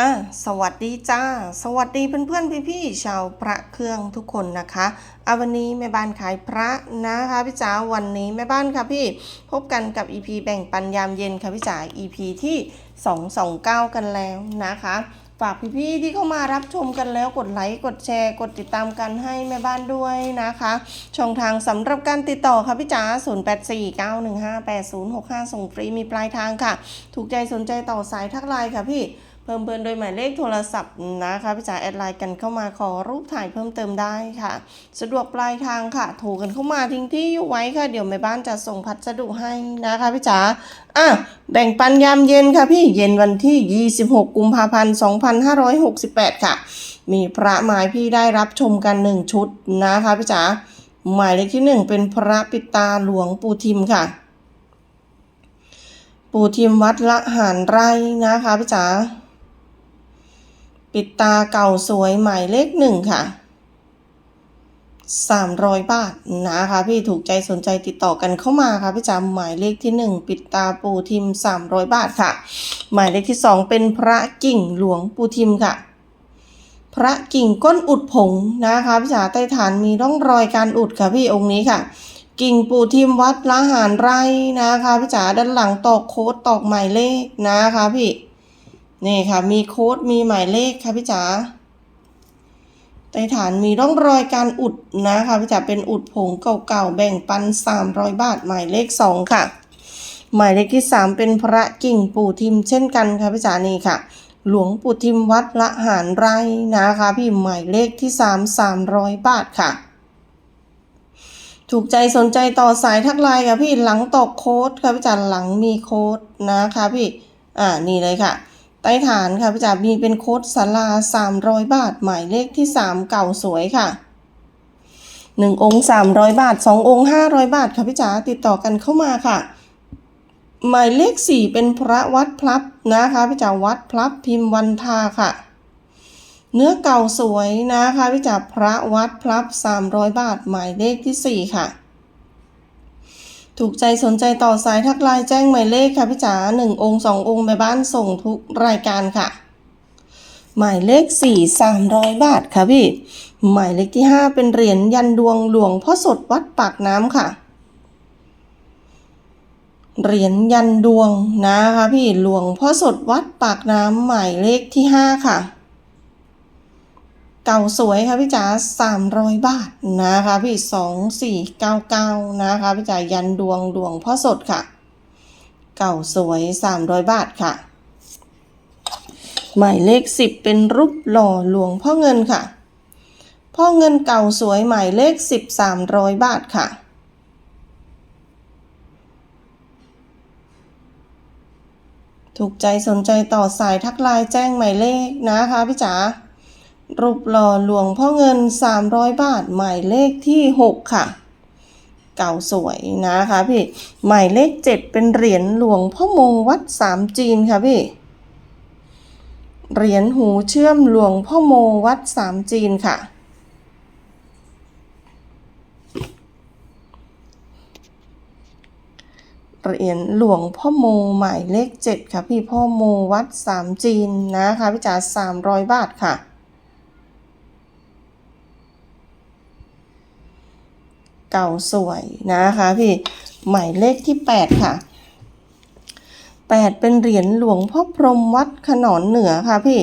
อะสวัสดีจ้า สวัสดีเพื่อนๆพี่ๆชาวพระเครื่องทุกคนนะคะเอาวันนี้แม่บ้านขายพระนะคะพี่จ๋าวันนี้แม่บ้านค่ะพี่พบกันกับ EP แบ่งปันยามเย็นค่ะพี่จ๋า EP ที่ 229 กันแล้วนะคะฝากพี่ๆที่เข้ามารับชมกันแล้วกดไลค์กดแชร์ กดติดตามกันให้แม่บ้านด้วยนะคะ ช่องทางสำหรับการติดต่อค่ะพี่จ๋า0849158065 ส่งฟรีมีปลายทางค่ะ ถูกใจสนใจต่อสายทักไลน์ค่ะพี่ พิ่มเบิร์นโดยหมายเลขโทรศัพท์นะคะพี่จ๋าแอดไลน์กันเข้ามาขอรูปถ่ายเพิ่มเติมได้ค่ะ สะดวกปลายทางค่ะ โทรกันเข้ามาทิ้งที่อยู่ไว้ค่ะ เดี๋ยวแม่บ้านจะส่งพัสดุให้นะคะพี่จ๋าอะแบ่งปันยามเย็นค่ะพี่เย็นวันที่ 26 กุมภาพันธ์ 2568 ค่ะ มีพระหมายพี่ได้รับชมกัน 1 ชุดนะคะพี่จ๋าหมายเลขที่ 1 เป็นพระปิตาหลวงปู่ทิมค่ะ ปู่ทิมวัดละหารไร่นะคะพี่จ๋า ปิดตาเก่าสวยหมายเลขหนึ่งค่ะสามร้อยบาทนะคะพี่ถูกใจสนใจติดต่อกันเข้ามาค่ะพี่จ๋าหมายเลขที่หนึ่งปิดตาปูทิมสามร้อยบาทค่ะ หมายเลขที่สองเป็นพระกิ่งหลวงปูทิมค่ะ พระกิ่งก้นอุดผงนะคะพี่จ๋าใต้ฐานมีร่องรอยการอุดค่ะพี่องค์นี้ค่ะ กิ่งปูทิมวัดละหารไรนะคะพี่จ๋าด้านหลังตอกโค้ดตอกหมายเลขนะคะพี่ นี่ค่ะ มีโค้ดมีหมายเลขค่ะพี่จ๋าใต้ฐานมีร่องรอยการอุดนะคะพี่จ๋าเป็นอุดผงเก่าๆแบ่งปัน 300 บาทหมายเลข 2 ค่ะ หมายเลขที่ 3 เป็นพระกิ่งปู่ทิมเช่นกันค่ะพี่จ๋านี่ค่ะ หลวงปู่ทิมวัดละหารไรนะคะ พี่หมายเลขที่ 3 300 บาทค่ะถูกใจสนใจต่อสายทักไลน์ค่ะพี่หลังตกโค้ดค่ะพี่จ๋าหลังมีโค้ดนะคะพี่ อ่านี่เลยค่ะ ใต้ฐานค่ะพี่จ๋ามีเป็นโค้ดสารา300บาท หมายเลขที่3เก่าสวยค่ะ1องค์300บาท2องค์500บาทค่ะพี่จ๋าติดต่อกันเข้ามาค่ะ หมายเลข4เป็นพระวัดพลับนะคะพี่จ๋าวัดพลับพิมพ์วันทาค่ะ เนื้อเก่าสวยนะคะพี่จ๋าพระวัดพลับ300บาท หมายเลขที่4ค่ะ ถูกใจสนใจต่อสายทักไลน์แจ้งหมายเลขค่ะพี่จ๋าหนึ่งองค์สององค์ไปบ้านส่งทุกรายการค่ะ หมายเลขสี่สามร้อยบาทค่ะพี่ หมายเลขที่ห้าเป็นเหรียญยันดวงหลวงพ่อสดวัดปากน้ำค่ะเหรียญยันดวงนะคะพี่หลวงพ่อสดวัดปากน้ำหมายเลขที่ห้าค่ะ เก่าสวยค่ะพี่จ๋าสามร้อยบาทนะคะพี่สองสี่เก้าเก้านะคะพี่จ๋ายันดวงดวงพ่อสดค่ะ เก่าสวยสามร้อยบาทค่ะ หมายเลขสิบเป็นรูปหล่อหลวงพ่อเงินค่ะ พ่อเงินเก่าสวยหมายเลขสิบสามร้อยบาทค่ะถูกใจสนใจต่อสายทักไลน์แจ้งหมายเลขนะคะพี่จ๋า รูปหล่อหลวงพ่อเงิน 300 บาท หมายเลขที่ 6 ค่ะ เก่าสวยนะคะพี่ หมายเลข 7 เป็นเหรียญหลวงพ่อมงวัดสามจีนค่ะพี่ เหรียญหูเชื่อมหลวงพ่อโมวัดสามจีนค่ะ เหรียญหลวงพ่อโมหมายเลข 7 ค่ะพี่พ่อโมวัดสามจีนนะคะพี่จ๋า300 บาทค่ะ เก่าสวยนะคะพี่หมายเลขที่ 8 ค่ะ 8 เป็นเหรียญหลวงพ่อพรมวัดขนอนเหนือค่ะพี่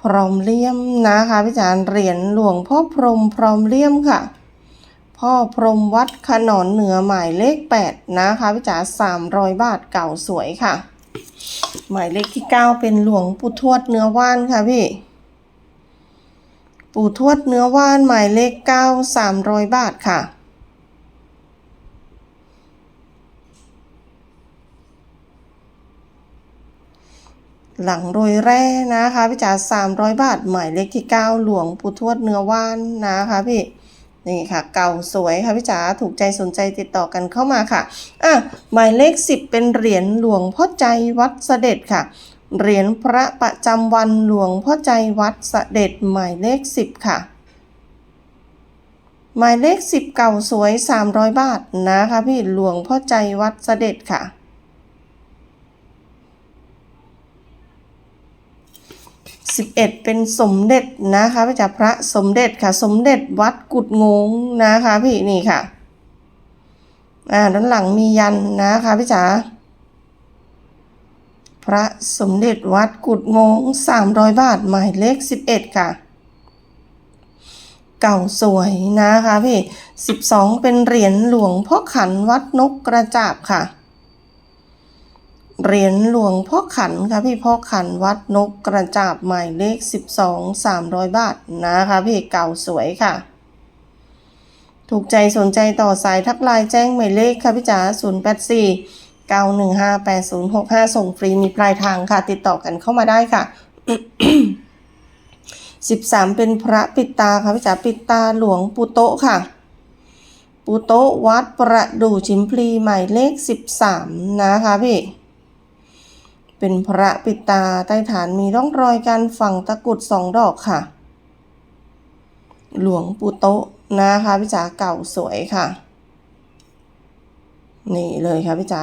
พรหมเลี่ยมนะคะพี่จารย์เหรียญหลวงพ่อพรมพรหมเลี่ยมค่ะ พ่อพรมวัดขนอนเหนือหมายเลข 8 นะคะพี่จ๋า300 บาทเก่าสวยค่ะ หมายเลขที่ 9 เป็นหลวงปู่ทวดเนื้อว่านค่ะพี่ ปู่ทวดเนื้อว่านหมายเลข 9 300 บาทค่ะ หลังโรยแร่นะคะพี่จ๋า300 บาทหมายเลขที่ 9 หลวงปู่ทวดเนื้อว่านนะคะพี่นี่ค่ะเก่าสวยค่ะพี่จ๋าถูกใจสนใจติดต่อกันเข้ามาค่ะอะหมายเลข 10 เป็นเหรียญหลวงพ่อใจวัดเสด็จค่ะ เหรียญพระประจำวันหลวงพ่อใจวัดเสด็จหมายเลข 10 ค่ะ หมายเลข 10 เก่าสวย 300 บาทนะคะพี่หลวงพ่อใจวัดเสด็จค่ะ 11 เป็นสมเด็จนะคะพี่จ๋าพระสมเด็จค่ะ สมเด็จวัดกุดงงนะคะพี่นี่ค่ะ อ่าด้านหลังมียันนะคะพี่จ๋า พระสมเด็จวัดกุดงง 300 บาท หมายเลข 11 ค่ะ เก่าสวยนะคะพี่ 12 เป็นเหรียญหลวงพ่อขันวัดนกกระจาบค่ะ เหรียญหลวงพ่อขันค่ะพี่พ่อขันวัดนกกระจาบหมายเลข 12 300 บาทนะคะพี่เก่าสวยค่ะถูกใจสนใจต่อสายทักไลน์แจ้งหมายเลขค่ะพี่จ๋า084 9158065 ส่งฟรีมีปลายทางค่ะ ติดต่อกันเข้ามาได้ค่ะ 13 เป็นพระปิดตาค่ะพี่จ๋าปิดตาหลวงปูโตค่ะปูโตวัดประดู่ชิมพลีหมายเลข 13 นะคะพี่ เป็นพระปิดตาใต้ฐานมีร่องรอยการฝังตะกรุดสองดอกค่ะ หลวงปูโตนะคะพี่จ๋าเก่าสวยค่ะนี่เลยค่ะพี่จ๋า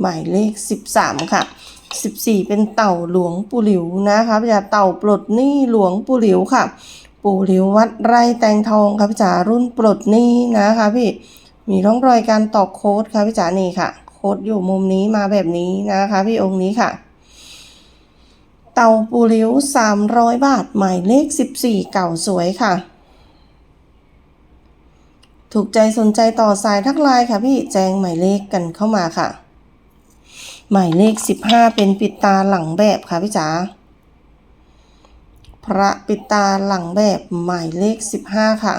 หมายเลข 13 ค่ะ 14 เป็นเต่าหลวงปู่หลิวนะคะพี่จ๋าเต่าปลดหนี้หลวงปู่หลิวค่ะ ปู่หลิววัดไร่แตงทองค่ะพี่จ๋ารุ่นปลดหนี้นะคะพี่มีร่องรอยการตอกโค้ดค่ะพี่จ๋านี่ค่ะ โค้ดอยู่มุมนี้มาแบบนี้นะคะพี่องค์นี้ค่ะเต่าปูริ้ว 300 บาท หมายเลข 14 เก่าสวยค่ะ ถูกใจสนใจต่อสายทักไลน์ค่ะพี่แจ้งหมายเลขกันเข้ามาค่ะ หมายเลข15เป็นปิดตาหลังแบบค่ะพี่จ๋าพระปิดตาหลังแบบหมายเลข15ค่ะ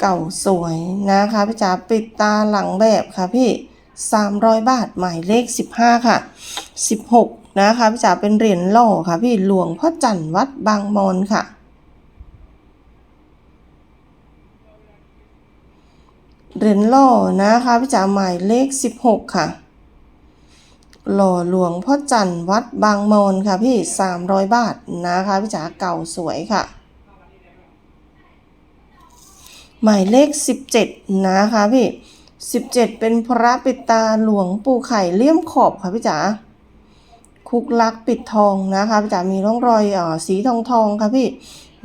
เก่าสวยนะคะพี่จ๋าปิดตาหลังแบบค่ะพี่ 300 บาทหมายเลข 15 ค่ะ 16 นะคะพี่จ๋าเป็นเหรียญหล่อค่ะพี่หลวงพ่อจันทร์วัดบางมอนค่ะ เหรียญหล่อนะคะพี่จ๋าหมายเลข 16 ค่ะ หล่อหลวงพ่อจันทร์วัดบางมอนค่ะพี่ 300 บาทนะคะพี่จ๋าเก่าสวยค่ะ หมายเลข 17 นะคะพี่17 เป็นพระปิดตาหลวงปู่ไข่เลี่ยมขอบค่ะพี่จ๋าคุกลักปิดทองนะคะพี่จ๋ามีร่องรอยอ่อสีทองทองค่ะพี่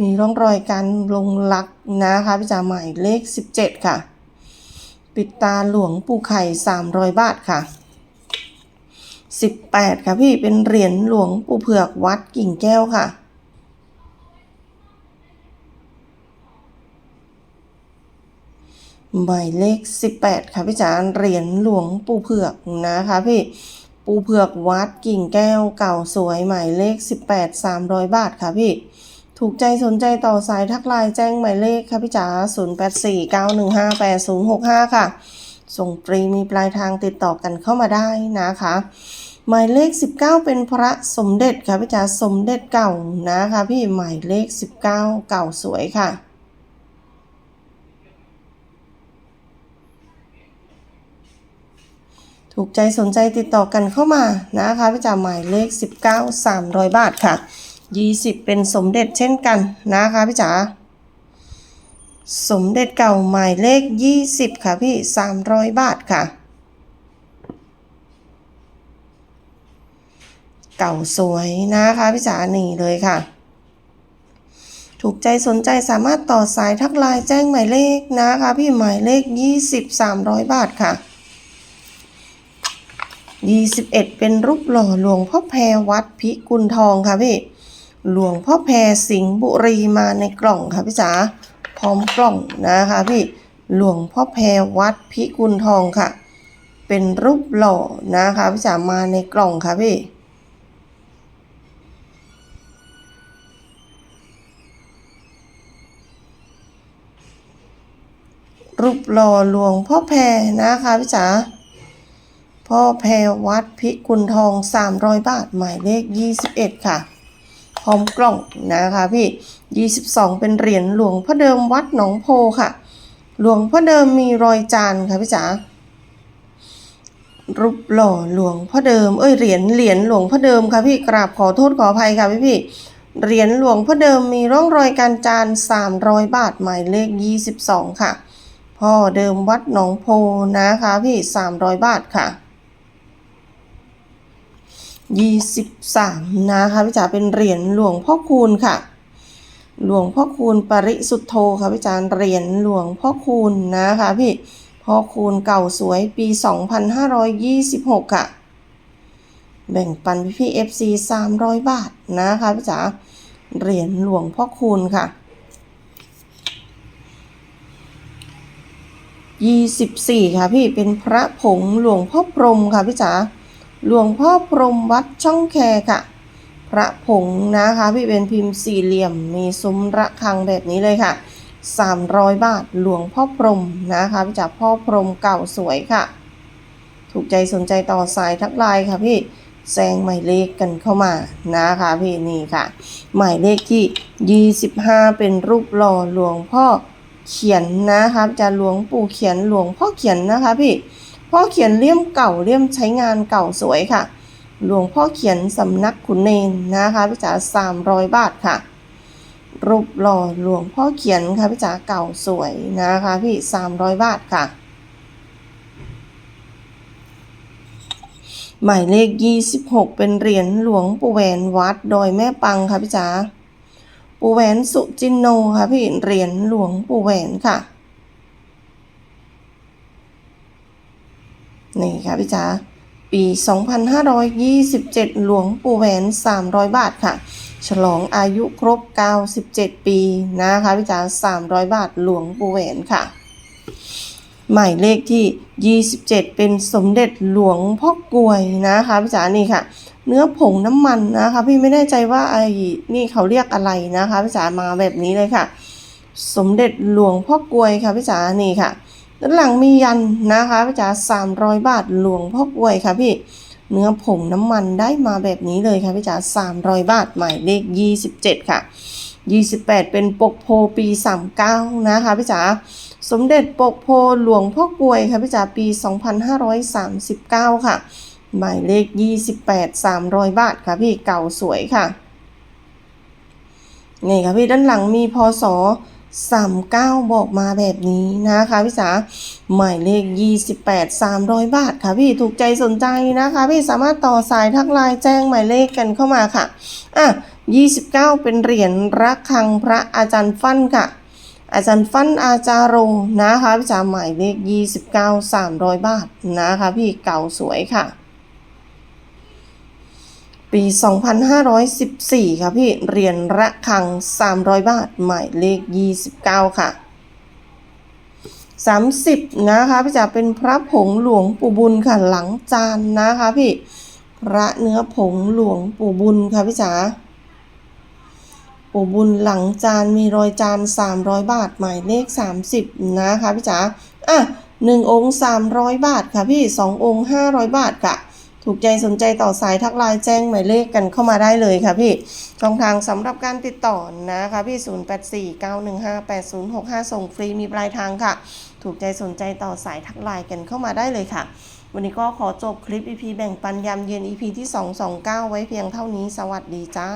มีร่องรอยการลงลักนะคะพี่จ๋าหมายเลข 17 ค่ะ ปิดตาหลวงปู่ไข่300บาทค่ะ18ค่ะพี่เป็นเหรียญหลวงปู่เผือกวัดกิ่งแก้วค่ะหมายเลข 18 ค่ะพี่จ๋าเหรียญหลวงปู่เผือกนะคะพี่ปู่เผือกวัดกิ่งแก้วเก่าสวยหมายเลข 18 300 บาทค่ะพี่ ถูกใจสนใจต่อสายทักไลน์แจ้งหมายเลขค่ะพี่จ๋า0849158065 ค่ะ ส่งฟรีมีปลายทางติดต่อกันเข้ามาได้นะคะ หมายเลข 19 เป็นพระสมเด็จค่ะพี่จ๋าสมเด็จเก่านะคะพี่หมายเลข 19 เก่าสวยค่ะถูกใจสนใจติดต่อกันเข้ามานะคะพี่จ๋าหมายเลข 19 300 บาทค่ะ 20 เป็นสมเด็จเช่นกันนะคะพี่จ๋าสมเด็จเก่าหมายเลข 20 ค่ะพี่ 300 บาทค่ะ เก่าสวยนะคะพี่จ๋านี่เลยค่ะ ถูกใจสนใจสามารถต่อสายทักไลน์แจ้งหมายเลขนะคะพี่หมายเลข 20 300 บาทค่ะ 21 เป็นรูปหล่อหลวงพ่อแพรวัดพิกุลทองค่ะพี่ หลวงพ่อแพรสิงห์บุรีมาในกล่องค่ะพี่จ๋าพร้อมกล่องนะคะพี่หลวงพ่อแพรวัดพิกุลทองค่ะ เป็นรูปหล่อนะคะพี่จ๋ามาในกล่องค่ะพี่รูปหล่อหลวงพ่อแพรนะคะพี่จ๋าพ่อแพรวัดพิกุลทอง 300 บาทหมายเลข 21 ค่ะ พร้อมกล่องนะคะพี่ 22 เป็นเหรียญหลวงพ่อเดิมวัดหนองโพค่ะ หลวงพ่อเดิมมีรอยจานค่ะพี่จ๋ารูปหล่อหลวงพ่อเดิม เอ้ยเหรียญเหรียญหลวงพ่อเดิมค่ะพี่กราบขอโทษขออภัยค่ะพี่พี่เหรียญหลวงพ่อเดิมมีร่องรอยการจาน 300 บาทหมายเลข 22 ค่ะ พ่อเดิมวัดหนองโพนะคะพี่ 300 บาทค่ะ 23 นะคะพี่จ๋าเป็นเหรียญหลวงพ่อคูณค่ะ หลวงพ่อคูณปริสุทธโธค่ะพี่จ๋าเหรียญหลวงพ่อคูณนะคะพี่พ่อคูณเก่าสวยปี 2526 ค่ะ แบ่งปันพี่พี่ FC 300 บาทนะคะพี่จ๋าเหรียญหลวงพ่อคูณค่ะ 24 ค่ะพี่เป็นพระผงหลวงพ่อพรมค่ะพี่จ๋า หลวงพ่อพรหมวัดช่องแคค่ะ พระผงนะคะ พี่เป็นพิมพ์สี่เหลี่ยม มีซุ้มระฆังแบบนี้เลยค่ะ 300 บาทหลวงพ่อพรหมนะคะพี่จ๋าพ่อพรหมเก่าสวยค่ะ ถูกใจสนใจต่อสายทักไลน์ค่ะพี่แซงหมายเลขกันเข้ามานะคะพี่นี่ค่ะ หมายเลขที่ 25 เป็นรูปหล่อหลวงพ่อเขียนนะคะจะหลวงปู่เขียนหลวงพ่อเขียนนะคะพี่ พ่อเขียนเลี่ยมเก่าเลี่ยมใช้งานเก่าสวยค่ะ หลวงพ่อเขียนสำนักขุนเนนนะคะพี่จ๋า300บาทค่ะ รูปหล่อหลวงพ่อเขียนค่ะพี่จ๋าเก่าสวยนะคะพี่300บาทค่ะ หมายเลข26เป็นเหรียญหลวงปู่แหวนวัดดอยแม่ปังค่ะพี่จ๋าปู่แหวนสุจินโนค่ะพี่เหรียญหลวงปู่แหวนค่ะ นี่ค่ะพี่จ๋าปี 2527 หลวงปู่แหวน 300 บาทค่ะ ฉลองอายุครบ 97 ปีนะคะพี่จ๋า300 บาทหลวงปู่แหวนค่ะ หมายเลขที่ 27 เป็นสมเด็จหลวงพ่อกลวยนะคะพี่จ๋านี่ค่ะ เนื้อผงน้ำมันนะคะ พี่ไม่แน่ใจว่าไอ้นี่เขาเรียกอะไรนะคะพี่จ๋ามาแบบนี้เลยค่ะ สมเด็จหลวงพ่อกลวยค่ะพี่จ๋านี่ค่ะ ด้านหลังมียันนะคะพี่จ๋า300บาทหลวงพ่อกวยค่ะพี่เนื้อผงน้ำมันได้มาแบบนี้เลยค่ะพี่จ๋า300บาทหมายเลข27ค่ะ28เป็นปกโพปี39นะคะพี่จ๋าสมเด็จปกโพหลวงพ่อกวยค่ะพี่จ๋าปี2539ค่ะ หมายเลข28 300บแปดสามร้อยบาทค่ะพี่เก่าสวยค่ะนี่ค่ะพี่ด้านหลังมีพศ 39 บอกมาแบบนี้นะคะพี่จ๋าหมายเลข 28 300 บาทค่ะพี่ถูกใจสนใจนะคะ พี่สามารถต่อสายทักไลน์แจ้งหมายเลขกันเข้ามาค่ะอะ 29 เป็นเหรียญระฆังพระอาจารย์ฟั่นค่ะ อาจารย์ฟั่นอาจารโรนะคะพี่จ๋าหมายเลข 29 300 บาทนะคะพี่เก่าสวยค่ะ ปี 2514 ค่ะพี่เหรียญระฆัง 300 บาท หมายเลข 29 ค่ะ 30 นะคะ พี่จ๋าเป็นพระผงหลวงปู่บุญค่ะหลังจานนะคะพี่ พระเนื้อผงหลวงปู่บุญค่ะพี่จ๋าปู่บุญหลังจานมีรอยจาน 300 บาท หมายเลข 30 นะคะพี่จ๋าอะ1องค์ 300 บาทค่ะพี่ 2 องค์ 500 บาทค่ะ ถูกใจสนใจต่อสายทักไลน์แจ้งหมายเลขกันเข้ามาได้เลยค่ะพี่ช่องทางสำหรับการติดต่อนะคะพี่ 0849158065 ส่งฟรีมีปลายทางค่ะ ถูกใจสนใจต่อสายทักไลน์กันเข้ามาได้เลยค่ะ วันนี้ก็ขอจบคลิป EP แบ่งปันยามเย็น EP ที่ 229 ไว้เพียงเท่านี้สวัสดีจ้า